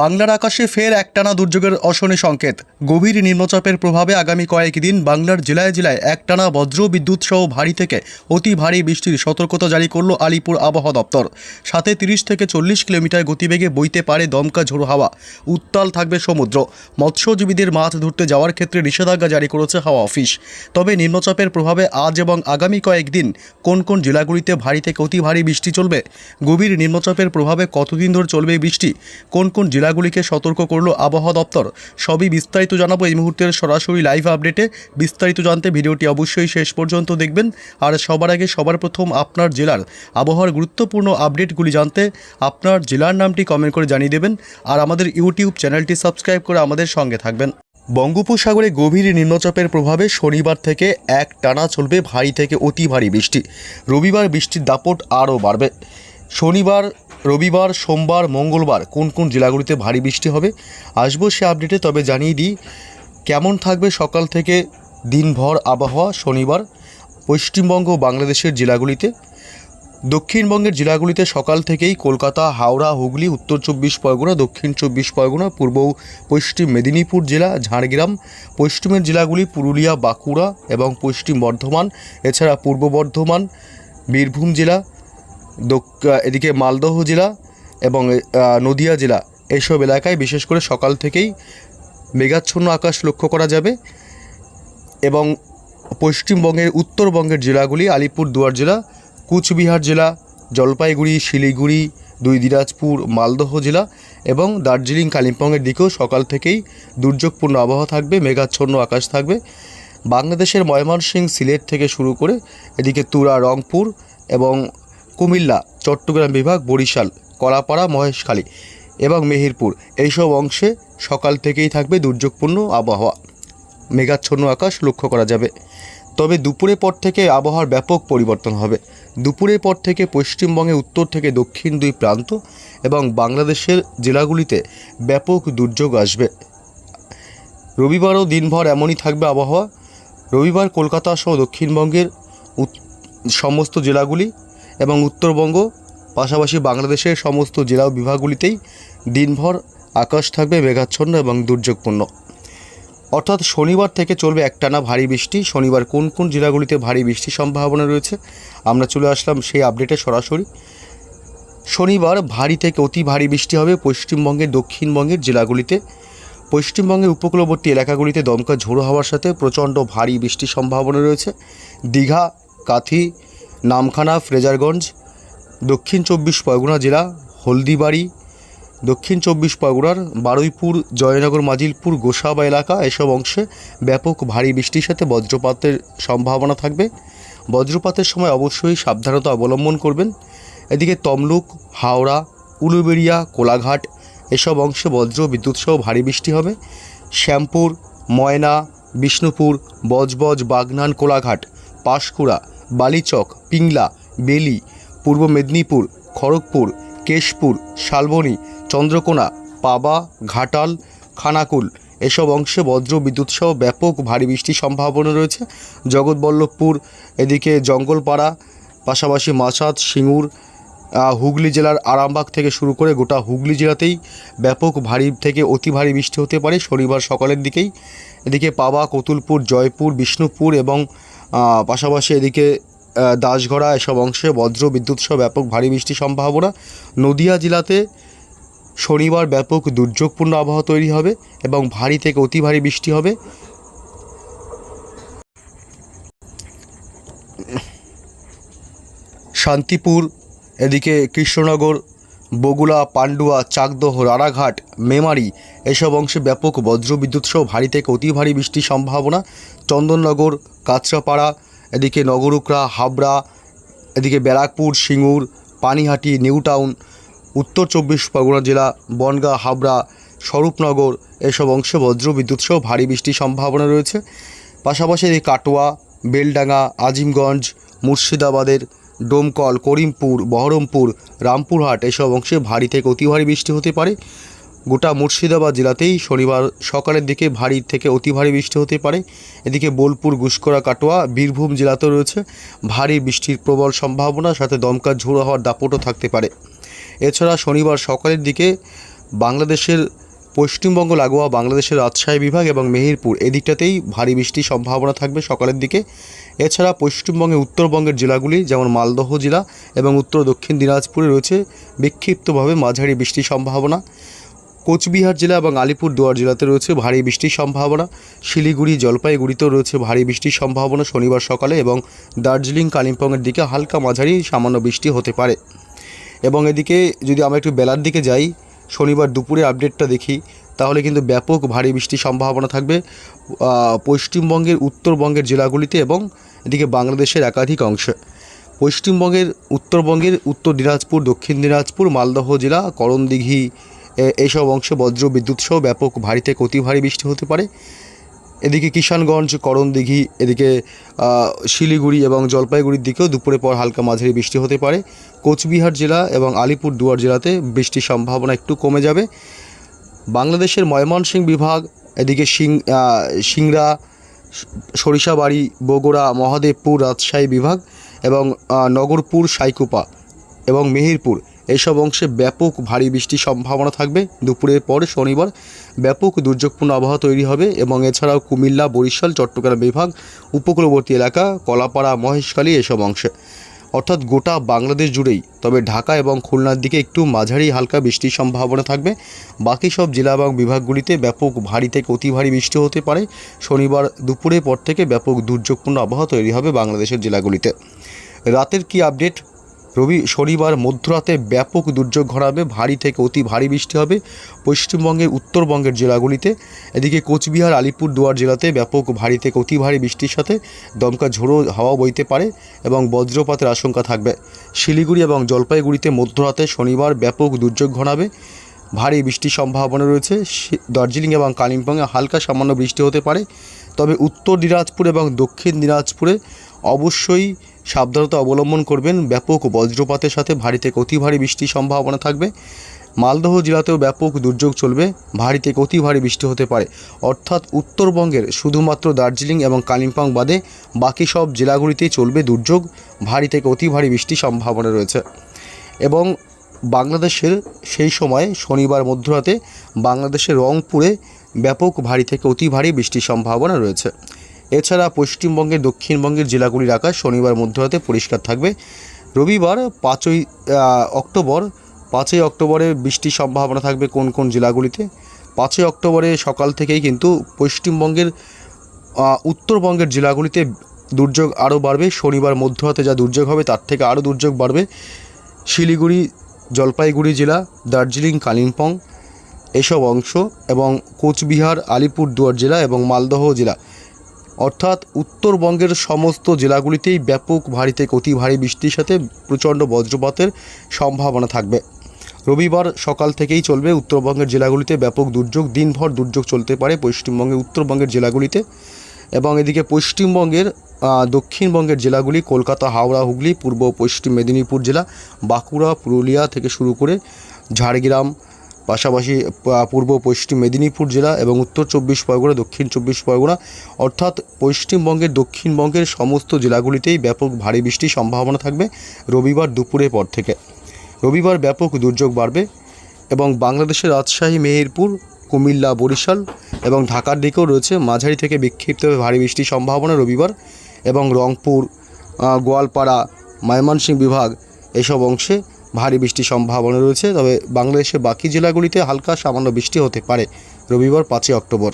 বাংলার আকাশে ফের একটানা দুর্যোগের অশনি সংকেত। গভীর নিম্নচাপের প্রভাবে আগামী কয়েকদিন বাংলার জেলায় জেলায় একটানা বজ্র বিদ্যুৎ সহ ভারী থেকে অতি ভারী বৃষ্টির সতর্কতা জারি করল আলিপুর আবহাওয়া দপ্তর। সাথে তিরিশ থেকে চল্লিশ কিলোমিটার গতিবেগে বইতে পারে দমকা ঝোড়ো হাওয়া। উত্তাল থাকবে সমুদ্র। মৎস্যজীবীদের মাছ ধরতে যাওয়ার ক্ষেত্রে নিষেধাজ্ঞা জারি করেছে হাওয়া অফিস। তবে নিম্নচাপের প্রভাবে আজ এবং আগামী কয়েকদিন কোন কোন জেলাগুলিতে ভারী থেকে অতি ভারী বৃষ্টি চলবে? গভীর নিম্নচাপের প্রভাবে কতদিন ধরে চলবে বৃষ্টি? কোন কোন জেলাগুলিকে সতর্ক করল আবহাওয়া দপ্তর। সবই বিস্তারিত জানাব এই মুহূর্তের সরাসরি লাইভ আপডেটে। বিস্তারিত জানতে ভিডিওটি অবশ্যই শেষ পর্যন্ত দেখবেন। আর সবার আগে সবার প্রথম আপনার জেলার আবহাওয়ার গুরুত্বপূর্ণ আপডেটগুলি জানতে আপনার জেলার নামটি কমেন্ট করে জানিয়ে দেবেন। আর আমাদের ইউটিউব চ্যানেলটি সাবস্ক্রাইব করে আমাদের সঙ্গে থাকবেন। বঙ্গোপসাগরে গভীর নিম্নচাপের প্রভাবে শনিবার থেকে এক টানা চলবে ভারী থেকে অতি ভারী বৃষ্টি। রবিবার বৃষ্টির দাপট আরও বাড়বে। শনিবার রবিবার, সোমবার, মঙ্গলবার কোন কোন জেলাগুলিতে ভারী বৃষ্টি হবে আসব সে আপডেটে, তবে জানিয়ে দিই কেমন থাকবে সকাল থেকে দিনভর আবহাওয়া শনিবার পশ্চিমবঙ্গ ও বাংলাদেশের জেলাগুলিতে। দক্ষিণবঙ্গের জেলাগুলিতে সকাল থেকেই কলকাতা, হাওড়া, হুগলি, উত্তর চব্বিশ পরগনা, দক্ষিণ চব্বিশ পরগনা, পূর্ব পশ্চিম মেদিনীপুর জেলা, ঝাড়গ্রাম, পশ্চিমের জেলাগুলি পুরুলিয়া, বাঁকুড়া এবং পশ্চিম বর্ধমান, এছাড়া পূর্ব বর্ধমান, বীরভূম জেলা এদিকে মালদহ জেলা এবং নদিয়া জেলা, এইসব এলাকায় বিশেষ করে সকাল থেকেই মেঘাচ্ছন্ন আকাশ লক্ষ্য করা যাবে এবং পশ্চিমবঙ্গের, উত্তরবঙ্গের জেলাগুলি, আলিপুর দুয়ার জেলা, কুচবিহার জেলা, জলপাইগুড়ি, শিলিগুড়ি, দুই দিনাজপুর, মালদহ জেলা এবং দার্জিলিং, কালিম্পংয়ের দিকেও সকাল থেকেই দুর্যোগপূর্ণ আবহাওয়া থাকবে, মেঘাচ্ছন্ন আকাশ থাকবে। বাংলাদেশের ময়মনসিংহ সিলেট থেকে শুরু করে এদিকে তুরা, রংপুর এবং কুমিল্লা, চট্টগ্রাম বিভাগ, বরিশাল, কলাপাড়া, মহেশখালী এবং মেহেরপুর। এইসব অংশে সকাল থেকেই থাকবে দুর্যোগপূর্ণ আবহাওয়া। মেঘাচ্ছন্ন আকাশ লক্ষ্য করা যাবে। তবে দুপুরের পর থেকে আবহাওয়ার ব্যাপক পরিবর্তন হবে। দুপুরের পর থেকে পশ্চিমবঙ্গে উত্তর থেকে দক্ষিণ দুই প্রান্ত এবং বাংলাদেশের জেলাগুলিতে ব্যাপক দুর্যোগ আসবে। রবিবারও দিনভর এমনই থাকবে আবহাওয়া। রবিবার কলকাতা সহ দক্ষিণবঙ্গের সমস্ত জেলাগুলি এবং উত্তরবঙ্গ, পাশাপাশি বাংলাদেশের সমস্ত জেলা বিভাগগুলিতেই দিনভর আকাশ থাকবে মেঘাচ্ছন্ন এবং দুর্যোগপূর্ণ। অর্থাৎ শনিবার থেকে চলবে একটানা ভারী বৃষ্টি। শনিবার কোন কোন জেলাগুলিতে ভারী বৃষ্টির সম্ভাবনা রয়েছে, আমরা চলে আসলাম সেই আপডেটে সরাসরি। শনিবার ভারী থেকে অতি ভারী বৃষ্টি হবে পশ্চিমবঙ্গের, দক্ষিণবঙ্গের জেলাগুলিতে। পশ্চিমবঙ্গের উপকূলবর্তী এলাকাগুলিতে দমকা ঝোড়ো হওয়ার সাথে প্রচণ্ড ভারী বৃষ্টির সম্ভাবনা রয়েছে। দীঘা, কাথি নামখানা, ফ্রেজারগঞ্জ, দক্ষিণ চব্বিশ পরগনা জেলা, হলদিবাড়ি, দক্ষিণ চব্বিশ পরগনার বারুইপুর, জয়নগর, মাজিলপুর, গোসাবা এলাকা, এসব অংশে ব্যাপক ভারী বৃষ্টির সাথে বজ্রপাতের সম্ভাবনা থাকবে। বজ্রপাতের সময় অবশ্যই সাবধানতা অবলম্বন করবেন। এদিকে তমলুক, হাওড়া, উলুবেড়িয়া, কোলাঘাট এসব অংশে বজ্র বিদ্যুৎ সহ ভারী বৃষ্টি হবে। শ্যামপুর, ময়না, বিষ্ণুপুর, বজবজ, বাগনান, কোলাঘাট, পাঁশকুড়া বালিচক, পিংলা, বেলি, পূর্ব মেদিনীপুর, খড়গপুর, কেশপুর, শালবনী, চন্দ্রকোনা, পাবা, ঘাটাল, খানাকুল। এসব অংশে বজ্র বিদ্যুৎ সহ ব্যাপক ভারী বৃষ্টির সম্ভাবনা রয়েছে। জগৎবল্লভপুর, এদিকে জঙ্গলপাড়া, পাশাপাশি মাসাদ সিঙ্গুর হুগলি জেলার আরামবাগ থেকে শুরু করে গোটা হুগলি জেলাতেই ব্যাপক ভারী থেকে অতি ভারী বৃষ্টি হতে পারে শনিবার সকালের দিকেই। এদিকে পাবা, কতুলপুর, জয়পুর, বিষ্ণুপুর এবং পাশাপাশি এদিকে আহ, দাসগড়া এসব অংশে বজ্র বিদ্যুৎ সহ ব্যাপক ভারী বৃষ্টির সম্ভাবনা। নদিয়া জেলাতে শনিবার ব্যাপক দুর্যোগপূর্ণ আবহাওয়া তৈরি হবে এবং ভারী থেকে অতি ভারী বৃষ্টি হবে। শান্তিপুর এদিকে কৃষ্ণনগর বগুড়া, পান্ডুয়া, চাকদহ রাড়াঘাট মেমারি এসব অংশে ব্যাপক বজ্রবিদ্যুৎ সহ ভারী থেকে অতি ভারী বৃষ্টির সম্ভাবনা। চন্দননগর, কাঁচরাপাড়া, এদিকে নগরুকরা, হাবড়া, এদিকে ব্যারাকপুর, সিঙ্গুর, পানিহাটি নিউ টাউন উত্তর চব্বিশ পরগনা জেলা, বনগাঁ, হাবড়া, স্বরূপনগর এসব অংশে বজ্রবিদ্যুৎ সহ ভারী বৃষ্টির সম্ভাবনা রয়েছে। পাশাপাশি এই কাটোয়া, বেলডাঙ্গা, আজিমগঞ্জ, মুর্শিদাবাদের ডোমকল, করিমপুর, বহরমপুর, রামপুরহাট এসব অংশে ভারী থেকে অতি ভারী বৃষ্টি হতে পারে। গোটা মুর্শিদাবাদ জেলাতেই শনিবার সকালের দিকে ভারী থেকে অতি ভারী বৃষ্টি হতে পারে। এদিকে বোলপুর গুসকরা কাটোয়া, বীরভূম জেলাতেও রয়েছে ভারী বৃষ্টির প্রবল সম্ভাবনা, সাথে দমকা ঝোড়ো হওয়ার দাপটও থাকতে পারে। এছাড়া শনিবার সকালের দিকে বাংলাদেশের পশ্চিমবঙ্গ লাগোয়া বাংলাদেশের রাজশাহী বিভাগ এবং মেহেরপুর, এদিকটাতেই ভারী বৃষ্টির সম্ভাবনা থাকবে সকালের দিকে। এছাড়া পশ্চিমবঙ্গের উত্তরবঙ্গের জেলাগুলি যেমন মালদহ জেলা এবং উত্তর দক্ষিণ দিনাজপুরে রয়েছে বিক্ষিপ্তভাবে মাঝারি বৃষ্টির সম্ভাবনা। কোচবিহার জেলা এবং আলিপুরদুয়ার জেলাতে রয়েছে ভারী বৃষ্টির সম্ভাবনা। শিলিগুড়ি, জলপাইগুড়িতেও রয়েছে ভারী বৃষ্টির সম্ভাবনা শনিবার সকালে এবং দার্জিলিং, কালিম্পংয়ের দিকে হালকা মাঝারি সামান্য বৃষ্টি হতে পারে। এবং এদিকে যদি আমরা একটু বেলার দিকে যাই শনিবার দুপুরে আপডেটটা দেখি, তাহলে কিন্তু ব্যাপক ভারী বৃষ্টির সম্ভাবনা থাকবে পশ্চিমবঙ্গের উত্তরবঙ্গের জেলাগুলিতে এবং এদিকে বাংলাদেশের একাধিক অংশে। পশ্চিমবঙ্গের উত্তরবঙ্গের উত্তর দিনাজপুর, দক্ষিণ দিনাজপুর, মালদহ জেলা, করণদিঘি এসব অংশে বজ্র বিদ্যুৎ সহ ব্যাপক ভারী থেকে অতি ভারী বৃষ্টি হতে পারে। এদিকে কিষানগঞ্জ, করণদিঘি, এদিকে শিলিগুড়ি এবং জলপাইগুড়ির দিকেও দুপুরে পর হালকা মাঝারি বৃষ্টি হতে পারে। কোচবিহার জেলা এবং আলিপুর দুয়ার জেলাতে বৃষ্টির সম্ভাবনা একটু কমে যাবে। বাংলাদেশের ময়মনসিংহ বিভাগ, এদিকে সিং সিংড়া, সরিষাবাড়ি, বগুড়া, মহাদেবপুর, রাজশাহী বিভাগ এবং নগরপুর, সাইকুপা এবং মেহেরপুর। এইসব অংশে ব্যাপক ভারী বৃষ্টির সম্ভাবনা থাকবে। দুপুরের পর শনিবার ব্যাপক দুর্যোগপূর্ণ আবহাওয়া তৈরি হবে এবং এছাড়াও কুমিল্লা, বরিশাল, চট্টগ্রাম বিভাগ, উপকূলবর্তী এলাকা, কলাপাড়া, মহেশখালী এসব অংশে। অর্থাৎ গোটা বাংলাদেশ জুড়েই, তবে ঢাকা এবং খুলনার দিকে একটু মাঝারি হালকা বৃষ্টির সম্ভাবনা থাকবে। বাকি সব জেলা এবং বিভাগগুলিতে ব্যাপক ভারী থেকে অতি ভারী বৃষ্টি হতে পারে। শনিবার দুপুরের পর থেকে ব্যাপক দুর্যোগপূর্ণ আবহাওয়া তৈরি হবে বাংলাদেশের জেলাগুলিতে। রাতের কি আপডেট? রবি শনিবার মধ্যরাতে ব্যাপক দুর্যোগ ঘটাবে, ভারী থেকে অতি ভারী বৃষ্টি হবে। পশ্চিমবঙ্গের উত্তরবঙ্গের জেলাগুলিতে, এদিকে কোচবিহার আলিপুর দুয়ার জেলাতে ব্যাপক ভারী থেকে অতি ভারী বৃষ্টির সাথে দমকা ঝোড়ো হাওয়া বইতে পারে এবং বজ্রপাতের আশঙ্কা থাকবে। শিলিগুড়ি এবং জলপাইগুড়িতে মধ্যরাতে শনিবার ব্যাপক দুর্যোগ ঘটাবে, ভারী বৃষ্টির সম্ভাবনা রয়েছে। দার্জিলিং এবং কালিম্পংয়ে হালকা সামান্য বৃষ্টি হতে পারে। তবে উত্তর দিনাজপুর এবং দক্ষিণ দিনাজপুরে অবশ্যই সাবধানতা অবলম্বন করবেন। ব্যাপক বজ্রপাতের সাথে ভারী থেকে অতি ভারী বৃষ্টির সম্ভাবনা থাকবে। মালদহ জেলাতেও ব্যাপক দুর্যোগ চলবে। ভারী থেকে অতি ভারী বৃষ্টি হতে পারে। অর্থাৎ উত্তরবঙ্গের শুধুমাত্র দার্জিলিং এবং কালিম্পং বাদে বাকি সব জেলাগুলিতেই চলবে দুর্যোগ। ভারী থেকে অতি ভারী বৃষ্টির সম্ভাবনা রয়েছে। এবং বাংলাদেশের সেই সময় শনিবার মধ্যরাতে বাংলাদেশের রংপুরে ব্যাপক ভারী থেকে অতি ভারী বৃষ্টির সম্ভাবনা রয়েছে। এছাড়া পশ্চিমবঙ্গের, দক্ষিণবঙ্গের জেলাগুলির আকাশ শনিবার মধ্যরাতে পরিষ্কার থাকবে। রবিবার পাঁচই অক্টোবর, পাঁচই অক্টোবরে বৃষ্টির সম্ভাবনা থাকবে কোন কোন জেলাগুলিতে। পাঁচই অক্টোবরে সকাল থেকেই কিন্তু পশ্চিমবঙ্গের উত্তরবঙ্গের জেলাগুলিতে দুর্যোগ আরও বাড়বে। শনিবার মধ্যরাতে যা দুর্যোগ হবে তার থেকে আরও দুর্যোগ বাড়বে। শিলিগুড়ি, জলপাইগুড়ি জেলা, দার্জিলিং, কালিম্পং এসব অংশ এবং কোচবিহার, আলিপুরদুয়ার জেলা এবং মালদহ জেলা অর্থাৎ উত্তরবঙ্গের সমস্ত জেলাগুলিতেই ব্যাপক ভারী থেকে অতি ভারী বৃষ্টির সাথে প্রচণ্ড বজ্রপাতের সম্ভাবনা থাকবে। রবিবার সকাল থেকেই চলবে উত্তরবঙ্গের জেলাগুলিতে ব্যাপক দুর্যোগ। দিনভর দুর্যোগ চলতে পারে পশ্চিমবঙ্গের উত্তরবঙ্গের জেলাগুলিতে এবং এদিকে পশ্চিমবঙ্গের দক্ষিণবঙ্গের জেলাগুলি কলকাতা, হাওড়া, হুগলি, পূর্ব পশ্চিম মেদিনীপুর জেলা, বাঁকুড়া, পুরুলিয়া থেকে শুরু করে ঝাড়গ্রাম পাশাপাশি পূর্ব পশ্চিম মেদিনীপুর জেলা এবং উত্তর চব্বিশ পরগনা, দক্ষিণ চব্বিশ পরগনা অর্থাৎ পশ্চিমবঙ্গের, দক্ষিণবঙ্গের সমস্ত জেলাগুলিতেই ব্যাপক ভারী বৃষ্টির সম্ভাবনা থাকবে রবিবার দুপুরের পর থেকে। রবিবার ব্যাপক দুর্যোগ বাড়বে এবং বাংলাদেশের রাজশাহী, মেহেরপুর, কুমিল্লা, বরিশাল এবং ঢাকার দিকেও রয়েছে মাঝারি থেকে বিক্ষিপ্তভাবে ভারী বৃষ্টির সম্ভাবনা রবিবার এবং রংপুর গোয়ালপাড়া, ময়মনসিংহ বিভাগ এসব অংশে ভারী বৃষ্টির সম্ভাবনা রয়েছে, তবে বাংলাদেশের বাকি জেলাগুলিতে হালকা সামান্য বৃষ্টি হতে পারে। রবিবার পাঁচই অক্টোবর।